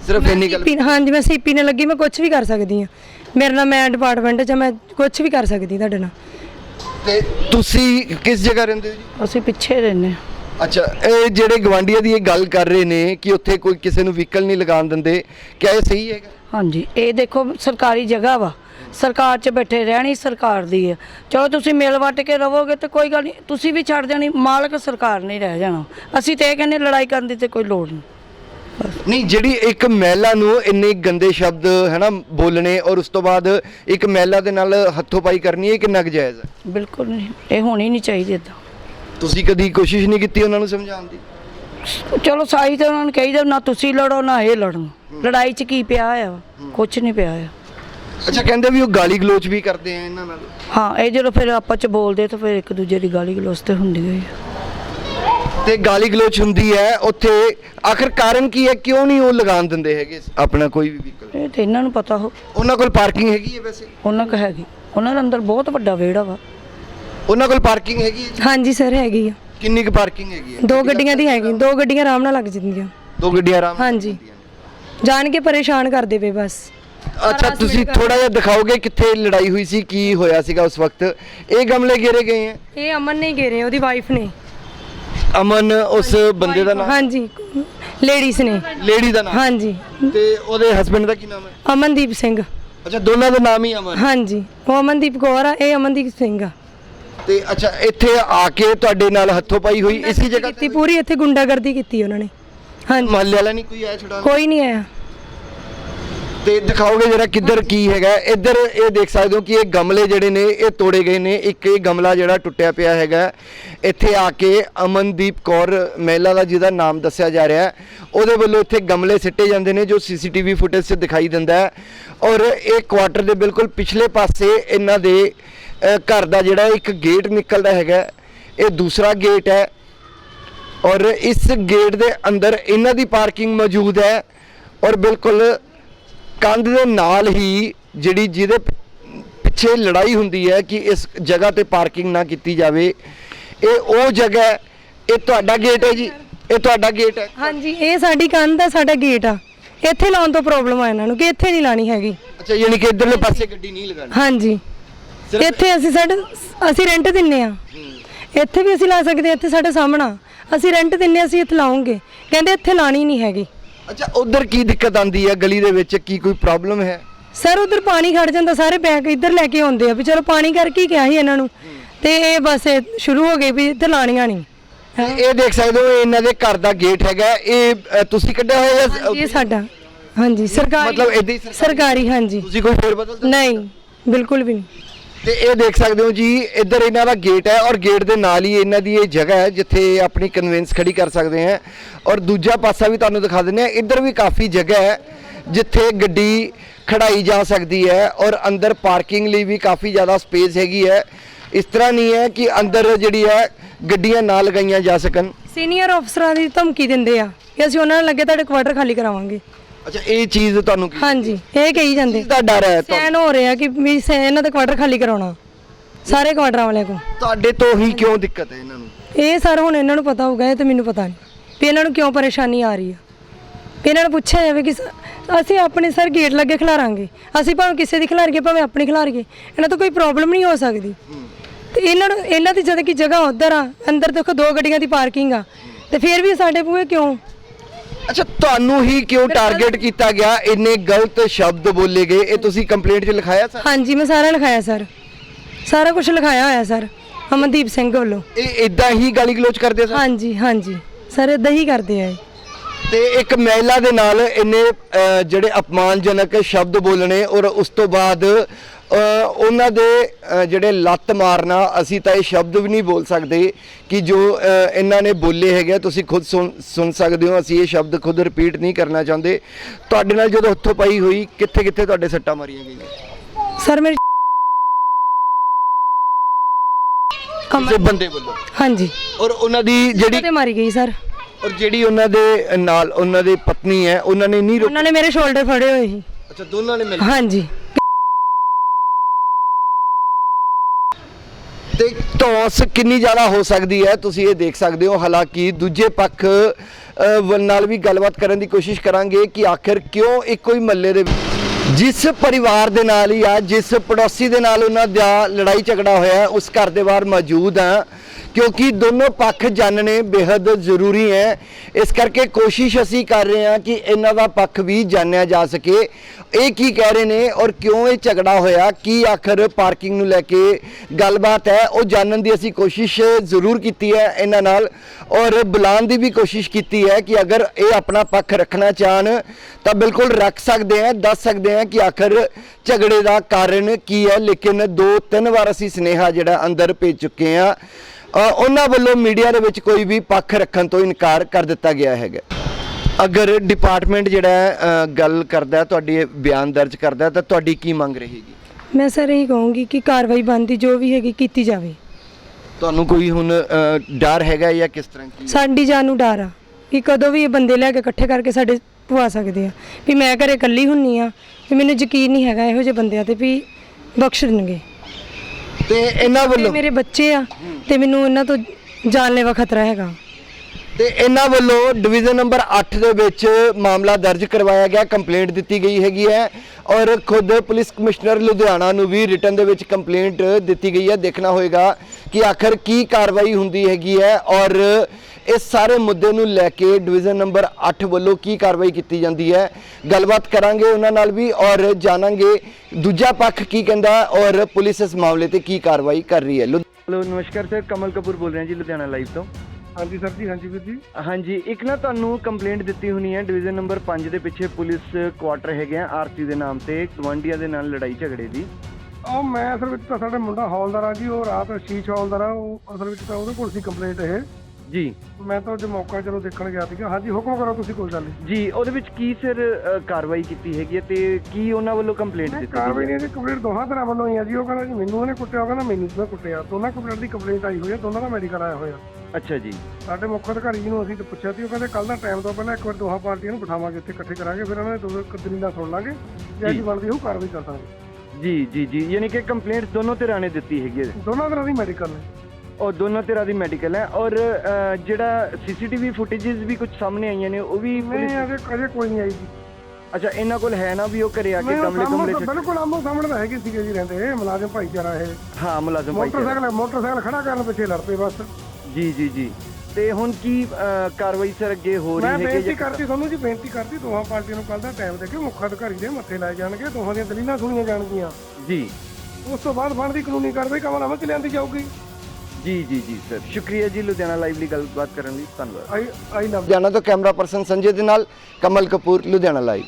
ਸਿਰਫ ਇੰਨੀ ਗੱਲ ਸੀਪੀ ਹਾਂਜੀ ਮੈਂ ਸੀਪੀ ਨਾਲ ਲੱਗੀ ਮੈਂ ਕੁਝ ਵੀ ਕਰ ਸਕਦੀ ਆ। ਮੇਰੇ ਨਾਲ ਮੈਂ ਡਿਪਾਰਟਮੈਂਟ 'ਚ ਮੈਂ ਕੁਝ ਵੀ ਕਰ ਸਕਦੀ ਤੁਹਾਡੇ ਨਾਲ। ਤੇ ਤੁਸੀਂ ਕਿਸ ਜਗ੍ਹਾ ਰਹਿੰਦੇ ਹੋ ਜੀ? ਅਸੀਂ ਪਿੱਛੇ ਰਹਿੰਦੇ ਹਾਂ। ਅੱਛਾ ਇਹ ਜਿਹੜੇ ਗਵਾਂਡੀਆਂ ਦੀ ਇਹ ਗੱਲ ਕਰ ਰਹੇ ਨੇ ਕਿ ਉੱਥੇ ਕੋਈ ਕਿਸੇ ਨੂੰ ਵਹੀਕਲ ਨਹੀਂ ਲਗਾਉਣ ਦਿੰਦੇ ਕਿਆ ਇਹ ਸਹੀ ਹੈਗਾ? ਹਾਂਜੀ ਇਹ ਦੇਖੋ ਸਰਕਾਰੀ ਜਗ੍ਹਾ ਵਾ। ਸਰਕਾਰ 'ਚ ਬੈਠੇ ਰਹਿਣੀ ਸਰਕਾਰ ਦੀ ਹੈ ਚਲੋ ਤੁਸੀਂ ਮਿਲ ਵਟ ਕੇ ਰਹੋਗੇ ਤੇ ਕੋਈ ਗੱਲ ਨਹੀਂ ਤੁਸੀਂ ਵੀ ਛੱਡ ਜਾਣੀ ਮਾਲਕ ਸਰਕਾਰ ਨਹੀਂ ਰਹਿ ਜਾਣਾ। ਅਸੀਂ ਤੇ ਇਹ ਕਹਿੰਦੇ ਲੜਾਈ ਕਰਨ ਦੀ ਤੇ ਕੋਈ ਲੋੜ ਨਹੀਂ। ਨਹੀਂ ਜਿਹੜੀ ਇੱਕ ਮਹਿਲਾ ਨੂੰ ਇੰਨੇ ਗੰਦੇ ਸ਼ਬਦ ਹੈ ਨਾ ਬੋਲਣੇ ਔਰ ਉਸ ਤੋਂ ਬਾਅਦ ਇੱਕ ਮਹਿਲਾ ਦੇ ਨਾਲ ਹੱਥੋਂ ਪਾਈ ਕਰਨੀ ਇਹ ਕਿੰਨਾ ਜਾਇਜ਼ ਹੈ? ਬਿਲਕੁਲ ਨਹੀਂ ਇਹ ਹੋਣੀ ਨਹੀਂ ਚਾਹੀਦੀ ਇਦਾਂ ਤੁਸੀਂ ਕਦੀ ਕੋਸ਼ਿਸ਼ ਨਹੀਂ ਕੀਤੀ ਉਹਨਾਂ ਨੂੰ ਸਮਝਾਉਣ ਦੀ? ਚਲੋ ਸਾਈ ਤਾਂ ਉਹਨਾਂ ਨੂੰ ਕਹੀਦਾ ਨਾ ਤੁਸੀਂ ਲੜੋ ਨਾ ਇਹ ਲੜਨ ਲੜਾਈ 'ਚ ਕੀ ਪਿਆ ਆ? ਕੁਝ ਨਹੀਂ ਪਿਆ ਆ। ਅੱਛਾ ਕਹਿੰਦੇ ਵੀ ਉਹ ਗਾਲੀ ਗਲੋਚ ਵੀ ਕਰਦੇ ਆ ਇਹਨਾਂ ਨਾਲ? ਹਾਂ ਇਹ ਜਦੋਂ ਫਿਰ ਆਪਸ 'ਚ ਬੋਲਦੇ ਤਾਂ ਫਿਰ ਇੱਕ ਦੂਜੇ ਦੀ ਗਾਲੀ ਗਲੋਚ ਤੇ ਹੁੰਦੀ ਹੋਈ ਆ। ਤੇ ਗਾਲੀ ਗਲੋਚ ਹੁੰਦੀ ਹੈ ਉੱਥੇ ਆਖਰ ਕਾਰਨ ਕੀ ਹੈ? ਕਿਉਂ ਨਹੀਂ ਉਹ ਲਗਾਉਣ ਦਿੰਦੇ ਹੈਗੇ ਆਪਣਾ ਕੋਈ ਵੀ ਵਹੀਕਲ ਇਹ ਤੇ ਇਹਨਾਂ ਨੂੰ ਪਤਾ ਹੋ ਉਹਨਾਂ ਕੋਲ ਪਾਰਕਿੰਗ ਹੈਗੀ ਹੈ ਵੈਸੇ? ਉਹਨਾਂ ਕੋ ਹੈਗੀ। ਉਹਨਾਂ ਦੇ ਅੰਦਰ ਬਹੁਤ ਵੱਡਾ ਵਿਹੜਾ ਵਾ। ਉਹਨਾਂ ਕੋਲ ਪਾਰਕਿੰਗ ਹੈਗੀ ਹੈ ਜੀ? ਹਾਂਜੀ ਸਰ ਹੈਗੀ ਆ। ਕਿੰਨੀ ਕੁ ਪਾਰਕਿੰਗ ਹੈਗੀ ਹੈ? ਦੋ ਗੱਡੀਆਂ ਦੀ ਹੈਗੀ ਦੋ ਗੱਡੀਆਂ ਆਰਾਮ ਨਾਲ ਲੱਗ ਜਾਂਦੀਆਂ। ਦੋ ਗੱਡੀਆਂ ਆਰਾਮ ਨਾਲ ਹਾਂਜੀ। ਜਾਣ ਕੇ ਪਰੇਸ਼ਾਨ ਕਰਦੇ ਪਏ ਬਸ। ਅੱਛਾ ਤੁਸੀਂ ਥੋੜਾ ਜਿਹਾ ਦਿਖਾਓਗੇ ਕਿੱਥੇ ਲੜਾਈ ਹੋਈ ਸੀ ਕੀ ਹੋਇਆ ਸੀਗਾ ਉਸ ਵਕਤ? ਇਹ ਗਮਲੇ ਘੇਰੇ ਗਏ ਹੈ? ਇਹ ਅਮਨ ਨੇ ਘੇਰੇ ਉਹਦੀ ਵਾਈਫ ਨੇ। ਅਮਨ ਉਸ ਬੰਦੇ ਦਾ ਨਾਮ? ਹਾਂਜੀ ਲੇਡੀਜ਼ ਨੇ। ਲੇਡੀ ਦਾ ਨਾਮ? ਹਾਂਜੀ। ਤੇ ਉਹਦੇ ਹਸਬੰਡ ਦਾ ਕੀ ਨਾਮ ਹੈ? ਅਮਨਦੀਪ ਸਿੰਘ। ਅੱਛਾ ਦੋਨਾਂ ਦਾ ਨਾਮ ਹੀ ਅਮਨ। ਹਾਂਜੀ ਉਹ ਅਮਨਦੀਪ ਕੌਰ ਆ ਇਹ ਅਮਨਦੀਪ ਸਿੰਘ ਆ। ਤੇ ਅੱਛਾ ਇੱਥੇ ਆ ਕੇ ਤੁਹਾਡੇ ਨਾਲ ਹੱਥੋਂ ਪਾਈ ਹੋਈ ਇਸੀ ਜਗ੍ਹਾ ਕੀਤੀ ਪੂਰੀ ਇੱਥੇ ਗੁੰਡਾਗਰਦੀ ਕੀਤੀ ਉਹਨਾਂ ਨੇ। ਹਾਂਜੀ। ਮਹੱਲੇ ਵਾਲਾ ਨਹੀਂ ਕੋਈ ਆਇਆ ਛੁਡਾਉਣ? ਕੋਈ ਨਹੀਂ ਆਇਆ। ਤੇ ਦਿਖਾਓਗੇ ਜਿਹੜਾ ਕਿੱਧਰ ਕੀ ਹੈਗਾ। ਇੱਧਰ ਇਹ ਦੇਖ ਸਕਦੇ ਹੋ ਕਿ ਇਹ ਗਮਲੇ ਜਿਹੜੇ ਨੇ, ਇਹ ਤੋੜੇ ਗਏ ਨੇ। ਇੱਕ ਇਹ ਗਮਲਾ ਜਿਹੜਾ ਟੁੱਟਿਆ ਪਿਆ ਹੈਗਾ। ਇੱਥੇ ਆ ਕੇ ਅਮਨਦੀਪ ਕੌਰ ਮਹਿਲਾ ਦਾ ਜਿਹਦਾ ਨਾਮ ਦੱਸਿਆ ਜਾ ਰਿਹਾ ਉਹਦੇ ਵੱਲੋਂ ਇੱਥੇ ਗਮਲੇ ਸਿੱਟੇ ਜਾਂਦੇ ਨੇ, ਜੋ ਸੀਸੀਟੀਵੀ ਫੁਟੇਜ 'ਚ ਦਿਖਾਈ ਦਿੰਦਾ ਹੈ। ਔਰ ਇਹ ਕੁਆਟਰ ਦੇ ਬਿਲਕੁਲ ਪਿਛਲੇ ਪਾਸੇ ਇਹਨਾਂ ਦੇ ਘਰ ਦਾ ਜਿਹੜਾ ਇੱਕ ਗੇਟ ਨਿਕਲਦਾ ਹੈਗਾ, ਇਹ ਦੂਸਰਾ ਗੇਟ ਹੈ। ਔਰ ਇਸ ਗੇਟ ਦੇ ਅੰਦਰ ਇਹਨਾਂ ਦੀ ਪਾਰਕਿੰਗ ਮੌਜੂਦ ਹੈ। ਔਰ ਬਿਲਕੁਲ ਕੰਧ ਦੇ ਨਾਲ ਹੀ ਜਿਹੜੀ ਜਿਹਦੇ ਪਿੱਛੇ ਲੜਾਈ ਹੁੰਦੀ ਹੈ ਕਿ ਇਸ ਜਗ੍ਹਾ ਤੇ ਪਾਰਕਿੰਗ ਨਾ ਕੀਤੀ ਜਾਵੇ। ਇਹ ਉਹ ਜਗ੍ਹਾ ਹੈ। ਇਹ ਤੁਹਾਡਾ ਗੇਟ ਹੈ ਜੀ। ਇਹ ਤੁਹਾਡਾ ਗੇਟ ਹੈ। ਹਾਂਜੀ ਇਹ ਸਾਡੀ ਕੰਧ ਆ ਸਾਡਾ ਗੇਟ ਆ। ਇੱਥੇ ਲਾਉਣ ਤੋਂ ਪ੍ਰੋਬਲਮ ਆ ਇਹਨਾਂ ਨੂੰ ਕਿ ਇੱਥੇ ਨਹੀਂ ਲਾਣੀ ਹੈਗੀ। ਅੱਛਾ ਯਾਨੀ ਕਿ ਇਧਰਲੇ ਪਾਸੇ ਗੱਡੀ ਨਹੀਂ ਲਗਾਣੀ ਹਾਂਜੀ। ਇੱਥੇ ਅਸੀਂ ਸਾਡਾ ਅਸੀਂ ਰੈਂਟ ਦਿੰਨੇ ਆ। ਇੱਥੇ ਵੀ ਅਸੀਂ ਲਾ ਸਕਦੇ ਹਾਂ, ਇੱਥੇ ਸਾਡਾ ਸਾਹਮਣਾ। ਅਸੀਂ ਰੈਂਟ ਦਿੰਨੇ ਹਾਂ, ਅਸੀਂ ਇੱਥੇ ਲਾਉਂਗੇ। ਕਹਿੰਦੇ ਇੱਥੇ ਲਾਣੀ ਨਹੀਂ ਹੈਗੀ। ਅੱਛਾ ਉਧਰ ਕੀ ਦਿੱਕਤ ਆਂਦੀ ਹੈ ਗਲੀ ਦੇ ਵਿੱਚ? ਕੀ ਕੋਈ ਪ੍ਰੋਬਲਮ ਹੈ? ਸਰ ਉਧਰ ਪਾਣੀ ਖੜ ਜਾਂਦਾ ਸਾਰੇ ਬੈਗ ਇੱਧਰ ਲੈ ਕੇ ਆਉਂਦੇ ਆ ਵੀ ਚਲੋ ਪਾਣੀ ਕਰਕੇ ਹੀ ਕਿਹਾ ਸੀ ਇਹਨਾਂ ਨੂੰ। ਤੇ ਇਹ ਬਸ ਇਹ ਸ਼ੁਰੂ ਹੋ ਗਏ ਵੀ ਇੱਥੇ ਲਾਣੀਆਂ ਨਹੀਂ। ਇਹ ਦੇਖ ਸਕਦੇ ਹੋ ਇਹ ਇਹਨਾਂ ਦੇ ਘਰ ਦਾ ਗੇਟ ਹੈਗਾ। ਇਹ ਅ, ਤੁਸੀਂ ਕੱਢਿਆ ਹੋਇਆ ਜਾਂ ਇਹ ਸਾਡਾ। ਹਾਂਜੀ ਸਰਕਾਰੀ ਮਤਲਬ ਏਦਾਂ ਹੀ ਸਰਕਾਰੀ? ਸਰਕਾਰੀ ਹਾਂਜੀ। ਤੁਸੀਂ ਕੋਈ ਫੇਰ ਬਦਲ ਨਹੀਂ ਬਿਲਕੁਲ ਵੀ ਨਹੀਂ। ਤੇ ਇਹ ਦੇਖ ਸਕਦੇ ਹੋ ਜੀ, ਇੱਧਰ ਇਹਨਾਂ ਦਾ ਗੇਟ ਹੈ ਔਰ ਗੇਟ ਦੇ ਨਾਲ ਹੀ ਇਹਨਾਂ ਦੀ ਇਹ ਜਗ੍ਹਾ ਹੈ, ਜਿੱਥੇ ਆਪਣੀ ਕਨਵੈਂਸ ਖੜੀ ਕਰ ਸਕਦੇ ਹੈ। ਔਰ ਦੂਜਾ ਪਾਸਾ ਵੀ ਤੁਹਾਨੂੰ ਦਿਖਾ ਦਿੰਦੇ ਆ ਇੱਧਰ ਵੀ ਕਾਫੀ ਜਗ੍ਹਾ ਹੈ, ਜਿੱਥੇ ਗੱਡੀ ਖੜਾਈ ਜਾ ਸਕਦੀ ਹੈ ਔਰ ਅੰਦਰ ਪਾਰਕਿੰਗ ਲਈ ਵੀ ਕਾਫੀ ਜ਼ਿਆਦਾ ਸਪੇਸ ਹੈਗੀ ਹੈ। ਇਸ ਤਰ੍ਹਾਂ ਨਹੀਂ ਹੈ ਕਿ ਅੰਦਰ ਜਿਹੜੀ ਹੈ, ਗੱਡੀਆਂ ਨਾ ਲਗਾਈਆਂ ਜਾ ਸਕਣ। ਸੀਨੀਅਰ ਅਫਸਰਾਂ ਦੀ ਧਮਕੀ ਦਿੰਦੇ ਆ ਕਿ ਅਸੀਂ ਉਹਨਾਂ ਨਾਲ ਲੱਗੇ, ਤੁਹਾਡੇ ਕੁਆਟਰ ਖਾਲੀ ਕਰਾਵਾਂਗੇ। ਅੱਛਾ ਇਹ ਚੀਜ਼ ਤੁਹਾਨੂੰ ਕੀ ਹਾਂਜੀ ਇਹ ਕਹੀ ਜਾਂਦੇ। ਦਾ ਡਰ ਹੈ ਤੁਹਾਨੂੰ? ਸੈਨ ਹੋ ਰਿਹਾ ਕਿ ਵੀ ਸੈ- ਇਹਨਾਂ ਦਾ ਕੁਆਟਰ ਖਾਲੀ ਕਰਾਉਣਾ। ਸਾਰੇ ਕੁਆਟਰਾਂ ਵਾਲਿਆਂ ਕੋਲ। ਤੁਹਾਡੇ ਤੋਂ ਹੀ ਕਿਉਂ ਦਿੱਕਤ ਹੈ ਇਹਨਾਂ ਨੂੰ? ਇਹ ਸਰ ਹੁਣ ਇਹਨਾਂ ਨੂੰ ਪਤਾ ਹੋਊਗਾ ਇਹ ਤੇ ਮੈਨੂੰ ਪਤਾ ਨਹੀਂ। ਵੀ ਇਹਨਾਂ ਨੂੰ ਕਿਉਂ ਪਰੇਸ਼ਾਨੀ ਆ ਰਹੀ ਆ? ਵੀ ਇਹਨਾਂ ਨੂੰ ਪੁੱਛਿਆ ਜਾਵੇ ਕਿ ਸ- ਅਸੀਂ ਆਪਣੇ ਸਰ ਗੇਟ ਲੱਗੇ ਖਿਲਾਰਾਂਗੇ। ਅਸੀਂ ਭਾਵੇਂ ਕਿਸੇ ਦੀ ਖਿਲਾਰੀਏ ਭਾਵੇਂ ਆਪਣੀ ਖਿਲਾਰੀਏ। ਇਹਨਾਂ ਤੋਂ ਕੋਈ ਪ੍ਰੋਬਲਮ ਨਹੀਂ ਹੋ ਸਕਦੀ। ਤੇ ਇਹਨਾਂ ਨੂੰ ਇਹਨਾਂ ਦੀ ਜਦ ਕਿ ਜਗ੍ਹਾ ਉਧਰ ਆ ਅੰਦਰ ਦੇਖੋ ਦੋ ਗੱਡੀਆਂ ਦੀ ਪਾਰਕਿੰਗ ਆ। ਤੇ ਫਿਰ ਵੀ ਸਾਡੇ ਬੂਹੇ ਕਿਉਂ? ਅੱਛਾ ਤੁਹਾਨੂੰ ਹੀ ਕਿਉਂ ਟਾਰਗੇਟ ਕੀਤਾ ਗਿਆ? ਇੰਨੇ ਗਲਤ ਸ਼ਬਦ ਬੋਲੇ ਗਏ। ਇਹ ਤੁਸੀਂ ਕੰਪਲੇਂਟ 'ਚ ਲਿਖਾਇਆ ਸਰ ਹਾਂਜੀ ਮੈਂ ਸਾਰਾ ਲਿਖਾਇਆ ਸਰ ਸਾਰਾ ਕੁਝ ਲਿਖਾਇਆ ਹੋਇਆ ਸਰ ਅਮਨਦੀਪ ਸਿੰਘ ਵੱਲੋਂ। ਇਹ ਇਦਾਂ ਹੀ ਗਾਲੀ ਗਲੋਚ ਕਰਦੇ ਸਰ ਹਾਂਜੀ ਹਾਂਜੀ। ਸਰ ਇਦਾਂ ਹੀ ਕਰਦੇ ਆ ਇਹ। ਤੇ ਇੱਕ ਮਹਿਲਾ ਦੇ ਨਾਲ ਇੰਨੇ ਅਹ, ਜਿਹੜੇ ਅਪਮਾਨਜਨਕ ਸ਼ਬਦ ਬੋਲਣੇ ਔਰ ਉਸ ਤੋਂ ਬਾਅਦ ਉਹਨਾਂ ਦੇ ਜਿਹੜੇ ਲੱਤ ਮਾਰਨਾ ਅਸੀਂ ਤਾਂ ਇਹ ਸ਼ਬਦ ਵੀ ਨਹੀਂ ਬੋਲ ਸਕਦੇ ਕਿ ਜੋ ਇਹਨਾਂ ਨੇ ਬੋਲੇ ਹੈਗੇ ਤੁਸੀਂ ਖੁਦ ਸੁਣ ਸੁਣ ਸਕਦੇ ਹੋ ਅਸੀਂ ਇਹ ਸ਼ਬਦ ਖੁਦ ਰਿਪੀਟ ਨਹੀਂ ਕਰਨਾ ਚਾਹੁੰਦੇ। ਤੁਹਾਡੇ ਨਾਲ ਜਦੋਂ ਹੱਥੋਂ ਪਾਈ ਹੋਈ ਕਿੱਥੇ ਕਿੱਥੇ ਤੁਹਾਡੇ ਸੱਟਾਂ ਮਾਰੀਆਂ ਗਈਆਂ? ਸਰ ਮੇਰੀ ਕਿਸੇ ਬੰਦੇ ਵੱਲੋਂ? ਹਾਂਜੀ। ਔਰ ਉਹਨਾਂ ਦੀ ਜਿਹੜੀ ਤੇ ਮਾਰੀ ਗਈ ਸਰ। ਔਰ ਜਿਹੜੀ ਉਹਨਾਂ ਦੇ ਨਾਲ ਉਹਨਾਂ ਦੇ ਪਤਨੀ ਹੈ ਉਹਨਾਂ ਨੇ ਨਹੀਂ ਉਹਨਾਂ ਨੇ ਮੇਰੇ ਸ਼ੋਲਡਰ ਫੜੇ ਹੋਏ ਸੀ। ਅੱਛਾ ਦੋਨਾਂ ਨੇ ਮਿਲ ਹਾਂਜੀ। ਤੇ ਧੌਂਸ ਕਿੰਨੀ ਜ਼ਿਆਦਾ ਹੋ ਸਕਦੀ ਹੈ, ਤੁਸੀਂ ਇਹ ਦੇਖ ਸਕਦੇ ਹੋ। ਹਾਲਾਂਕਿ ਦੂਜੇ ਪੱਖ ਵੱਲ ਨਾਲ ਵੀ ਗੱਲਬਾਤ ਕਰਨ ਦੀ ਕੋਸ਼ਿਸ਼ ਕਰਾਂਗੇ ਕਿ ਆਖਿਰ ਕਿਉਂ ਇੱਕੋ ਹੀ ਮੱਲੇ ਦੇ ਜਿਸ ਪਰਿਵਾਰ ਦੇ ਨਾਲ ਹੀ ਆ, ਜਿਸ ਪੜੋਸੀ ਦੇ ਨਾਲ ਉਹਨਾਂ ਦਾ ਲੜਾਈ ਝਗੜਾ ਹੋਇਆ, ਉਸ ਘਰ ਦੇ ਬਾਹਰ ਮੌਜੂਦ ਆ। ਕਿਉਂਕਿ ਦੋਨੋਂ ਪੱਖ ਜਾਣਨੇ ਬੇहद ਜ਼ਰੂਰੀ ਹੈ। ਇਸ ਕਰਕੇ ਕੋਸ਼ਿਸ਼ ਅਸੀਂ ਕਰ ਰਹੇ ਹਾਂ ਕਿ ਇਹਨਾਂ ਦਾ ਪੱਖ ਵੀ ਜਾਣਿਆ ਜਾ ਸਕੇ। ਇਹ ਕੀ ਕਹਿ ਰਹੇ ਨੇ ਔਰ ਕਿਉਂ ਇਹ ਝਗੜਾ ਹੋਇਆ? ਕੀ ਆਖਰ ਪਾਰਕਿੰਗ ਨੂੰ ਲੈ ਕੇ ਗੱਲਬਾਤ ਹੈ? ਉਹ ਜਾਣਨ ਦੀ ਅਸੀਂ ਕੋਸ਼ਿਸ਼ ਜ਼ਰੂਰ ਕੀਤੀ ਹੈ ਇਹਨਾਂ ਨਾਲ ਔਰ ਬੁਲਾਉਣ ਦੀ ਵੀ ਕੋਸ਼ਿਸ਼ ਕੀਤੀ ਹੈ ਕਿ ਅਗਰ ਇਹ ਆਪਣਾ ਪੱਖ ਰੱਖਣਾ ਚਾਹਣ ਤਾਂ ਬਿਲਕੁਲ ਰੱਖ ਸਕਦੇ ਆ ਦੱਸ ਸਕਦੇ ਆ ਕਿ ਆਖਰ ਝਗੜੇ ਦਾ ਕਾਰਨ ਕੀ ਹੈ। ਲੇਕਿਨ ਦੋ ਤਿੰਨ ਵਾਰ ਅਸੀਂ ਸੁਨੇਹਾ ਜਿਹੜਾ ਅੰਦਰ ਭੇਜ ਚੁੱਕੇ ਆ ਉਹਨਾਂ ਵੱਲੋਂ ਮੀਡੀਆ ਦੇ ਵਿੱਚ ਕੋਈ ਵੀ ਪੱਖ ਰੱਖਣ ਤੋਂ ਇਨਕਾਰ ਕਰ ਦਿੱਤਾ ਗਿਆ ਹੈਗਾ। ਅਗਰ ਡਿਪਾਰਟਮੈਂਟ ਜਿਹੜਾ ਗੱਲ ਕਰਦਾ ਤੁਹਾਡੀ ਬਿਆਨ ਦਰਜ ਕਰਦਾ ਤਾਂ ਤੁਹਾਡੀ ਕੀ ਮੰਗ ਰਹੇਗੀ? ਮੈਂ ਸਰ ਇਹੀ ਕਹੂੰਗੀ ਕਿ ਕਾਰਵਾਈ ਬੰਦੀ ਜੋ ਵੀ ਹੈਗੀ ਕੀਤੀ ਜਾਵੇ। ਤੁਹਾਨੂੰ ਕੋਈ ਹੁਣ ਡਰ ਹੈਗਾ ਜਾਂ ਕਿਸ ਤਰ੍ਹਾਂ ਕੀ? ਸਾਡੀ ਜਾਨ ਨੂੰ ਡਰ ਆ ਕਿ ਕਦੋਂ ਵੀ ਇਹ ਬੰਦੇ ਲੈ ਕੇ ਇਕੱਠੇ ਕਰਕੇ ਸਾਡੇ ਪਵਾ ਸਕਦੇ ਆ। ਵੀ ਮੈਂ ਘਰੇ ਇਕੱਲੀ ਹੁੰਨੀ ਆ ਵੀ ਮੈਨੂੰ ਯਕੀਨ ਨਹੀਂ ਹੈਗਾ ਇਹੋ ਜਿਹੇ ਬੰਦਿਆਂ ਤੇ ਵੀ ਬਖਸ਼ ਦੇਣਗੇ। ਤੇ ਇਹਨਾਂ ਇਹ ਵੱਲੋਂ? ਮੇਰੇ ਬੱਚੇ ਆ ਤੇ ਮੈਨੂੰ ਇਹਨਾਂ ਤੋਂ ਜਾਨਲੇਵਾ ਖਤਰਾ ਹੈਗਾ। ਤੇ ਇਹਨਾਂ ਵੱਲੋਂ ਡਿਵੀਜ਼ਨ ਨੰਬਰ 8 ਦੇ ਵਿੱਚ ਮਾਮਲਾ ਦਰਜ ਕਰਵਾਇਆ ਗਿਆ ਕੰਪਲੇਂਟ ਦਿੱਤੀ ਗਈ ਹੈਗੀ ਹੈ ਔਰ ਖੁਦ ਪੁਲਿਸ ਕਮਿਸ਼ਨਰ ਲੁਧਿਆਣਾ ਨੂੰ ਵੀ ਰਿਟਰਨ ਦੇ ਵਿੱਚ ਕੰਪਲੇਂਟ ਦਿੱਤੀ ਗਈ ਹੈ। ਦੇਖਣਾ ਹੋਏਗਾ ਕਿ ਆਖਰ ਕੀ ਕਾਰਵਾਈ ਹੁੰਦੀ ਹੈਗੀ ਹੈ ਔਰ ਇਸ ਸਾਰੇ ਮੁੱਦੇ ਨੂੰ ਲੈ ਕੇ ਡਿਵੀਜ਼ਨ ਨੰਬਰ 8 ਵੱਲੋਂ ਕੀ ਕਾਰਵਾਈ ਕੀਤੀ ਜਾਂਦੀ ਹੈ? ਗੱਲਬਾਤ ਕਰਾਂਗੇ ਉਹਨਾਂ ਨਾਲ ਵੀ ਔਰ ਜਾਣਾਂਗੇ ਦੂਜਾ ਪੱਖ ਕੀ ਕਹਿੰਦਾ ਔਰ ਪੁਲਿਸ ਇਸ ਮਾਮਲੇ ਤੇ ਕੀ ਕਾਰਵਾਈ ਕਰ ਰਹੀ ਹੈ? ਹੈਲੋ ਨਮਸਕਾਰ ਸਰ ਕਮਲ ਕਪੂਰ ਬੋਲ ਰਿਹਾ ਜੀ ਲੁਧਿਆਣਾ ਲਾਈਵ ਤੋਂ। ਹਾਂਜੀ ਸਰ ਜੀ ਹਾਂਜੀ ਵੀਰ ਜੀ। ਹਾਂਜੀ ਇੱਕ ਨਾ ਤੁਹਾਨੂੰ ਕੰਪਲੇਂਟ ਦਿੱਤੀ ਹੋਣੀ ਹੈ ਡਿਵੀਜ਼ਨ ਨੰਬਰ 5 ਦੇ ਪਿੱਛੇ ਪੁਲਿਸ ਕੁਆਟਰ ਹੈਗੇ ਆ ਆਰਤੀ ਦੇ ਨਾਮ ਤੇ ਗਵਾਂਡੀਆਂ ਦੇ ਨਾਲ ਲੜਾਈ ਝਗੜੇ ਦੀ। ਉਹ ਮੈਂ ਅਸਲ ਵਿੱਚ ਤਾਂ ਸਾਡੇ ਮੁੰਡਾ ਹੌਲਦਾਰ ਆ ਜੀ ਉਹ ਰਾਤ ਸ਼ੀਸ਼ ਹੌਲਦਾਰ ਆ ਉਹ ਅਸਲ ਵਿੱਚ ਤਾਂ ਉਹਦੇ ਕੋਲ ਸੀ ਕੰਪਲੇਂਟ ਇਹ। ਜੀ। ਮੈਂ ਤਾਂ ਜੇ ਮੌਕਾ ਚਲੋ ਦੇਖਣ ਗਿਆ ਸੀਗਾ। ਹਾਂਜੀ ਹੁਕਮ ਕਰੋ ਤੁਸੀਂ ਕੋਈ ਗੱਲ ਨਹੀਂ। ਜੀ ਉਹਦੇ ਵਿੱਚ ਕੀ ਸਰ ਅ, ਕਾਰਵਾਈ ਕੀਤੀ ਹੈਗੀ ਹੈ ਤੇ ਕੀ ਉਹਨਾਂ ਵੱਲੋਂ ਕੰਪਲੇਂਟ ਨਹੀਂ, ਦਿੱਤੀ ਕਾਰਵਾਈ ਗਈ? ਨਹੀਂ ਜੀ ਕੰਪਲੇਂਟ ਦੋਹਾਂ ਤਰ੍ਹਾਂ ਵੱਲੋਂ ਹੀ ਆ ਜੀ। ਉਹ ਕਹਿੰਦਾ ਜੀ ਮੈਨੂੰ ਉਹਨੇ ਕੁੱਟਿਆ ਉਹ ਕਹਿੰਦਾ ਮੈਨੂੰ ਉਹਨੇ ਕੁੱਟਿਆ? ਦੋਨਾਂ ਕੰਪਲੇਂਟ ਦੀ ਕੰਪਲੇਂਟ ਆਈ ਹੋਈ ਹੈ ਦੋਨਾਂ ਦਾ ਮੈਡੀਕਲ ਆਇਆ ਹੋਇਆ। ਅੱਛਾ ਜੀ। ਸਾਡੇ ਮੁੱਖ ਅਧਿਕਾਰੀ ਜੀ ਨੂੰ ਅਸੀਂ ਤਾਂ ਪੁੱਛਿਆ ਸੀ ਉਹ ਕਹਿੰਦੇ ਕੱਲ ਦਾ ਟਾਈਮ ਤੋਂ ਪਹਿਲਾਂ ਇੱਕ ਵਾਰ ਦੋਹਾਂ ਪਾਰਟੀਆਂ ਨੂੰ ਬਿਠਾਵਾਂਗੇ ਇੱਥੇ ਇਕੱਠੇ ਕਰਾਂਗੇ ਫਿਰ ਉਹਨਾਂ ਦੇ ਦੋ ਇੱਕ ਦਲੀਲਾਂ ਸੁਣ ਲਾਂਗੇ ਜੇ ਜੀ। ਬਣਦੀ ਉਹ ਕਾਰਵਾਈ ਕਰ ਦਾਂਗੇ। ਜੀ ਜੀ ਜੀ ਯਾਨੀ ਕਿ ਕੰਪਲੇਂਟ ਦੋਨੋਂ ਧਿਰਾਂ ਨੇ ਦਿੱਤੀ ਹੈਗੀ ਹੈ। ਦੋਨਾਂ ਤਰ੍ਹਾਂ ਦੀ ਮੈਡੀਕਲ ਨੇ। ਔਰ ਦੋਨੋਂ ਧਿਰਾਂ ਦੀ ਮੈਡੀਕਲ ਹੈ। ਔਰ ਅ, ਜਿਹੜਾ ਸੀਸੀਟੀਵੀ ਫੁਟੇजेस ਵੀ ਕੁਝ ਸਾਹਮਣੇ ਆਈਆਂ ਨੇ ਉਹ ਵੀ ਨਹੀਂ ਪੁਲਿਸ ਅਜੇ ਅਜੇ ਕੋਈ ਨਹੀਂ ਆਈ ਜੀ। ਅੱਛਾ ਇਹਨਾਂ ਕੋਲ ਹੈ ਨਾ ਵੀ ਉਹ ਘਰੇ ਆ ਕੇ ਨਹੀਂ, ਉਹ ਕਮਲੇ ਸਾਹਮਣੇ ਕਮਲੇ ਤਾਂ ਚ ਬਿਲਕੁਲ ਆਮੋ ਸਾਹਮਣੇ ਤਾਂ ਹੈਗੇ ਸੀਗੇ ਜੀ ਰਹਿੰਦੇ। ਮੁਲਾਜ਼ਮ ਭਾਈਚਾਰਾ ਇਹ। ਹਾਂ ਮੁਲਾਜ਼ਮ ਭਾਈ ਮੋਟਰਸਾਈਕਲ ਮੋਟਰਸਾਈਕਲ ਖੜਾ ਕਰਨ ਪਿੱਛੇ ਲੜ ਪਏ ਬਸ। ਜੀ ਜੀ ਜੀ। ਤੇ ਹੁਣ ਕੀ ਅ, ਕਾਰਵਾਈ ਸਰ ਅੱਗੇ ਹੋ ਮੈਂ ਰਹੀ ਹੈ ਬੇਨਤੀ ਕਰਦੀ ਤੁਹਾਨੂੰ ਜੀ ਬੇਨਤੀ ਕਰਦੀ ਦੋਹਾਂ ਪਾਰਟੀਆਂ ਨੂੰ ਕੱਲ ਦਾ ਟਾਈਮ ਦੇ ਕੇ। ਮੁੱਖ ਅਧਿਕਾਰੀ ਦੇ ਮੱਥੇ ਲਾਏ ਜਾਣਗੇ ਦੋਹਾਂ ਦੀਆਂ ਦਲੀਲਾਂ ਸੁਣੀਆਂ ਜਾਣਗੀਆਂ। ਜੀ। ਉਸ ਤੋਂ ਬਾਅਦ ਬਣਦੀ ਕਾਨੂੰਨੀ ਕਾਰਵਾਈ ਕਮਲ ਅਮਲ ਚ ਲਿਆਂਦੀ ਜਾਊਗੀ। ਜੀ ਜੀ ਜੀ, ਸਰ। ਸ਼ੁਕਰੀਆ ਜੀ ਲੁਧਿਆਣਾ ਲਾਈਵ ਲਈ ਗੱਲਬਾਤ ਕਰਨ ਲਈ। ਧੰਨਵਾਦ। ਆਈ ਆਈ ਲਵ ਲੁਧਿਆਣਾ ਤੋਂ ਕੈਮਰਾ ਪਰਸਨ ਸੰਜੇ ਦੇ ਨਾਲ ਕਮਲ ਕਪੂਰ, ਲੁਧਿਆਣਾ ਲਾਈਵ।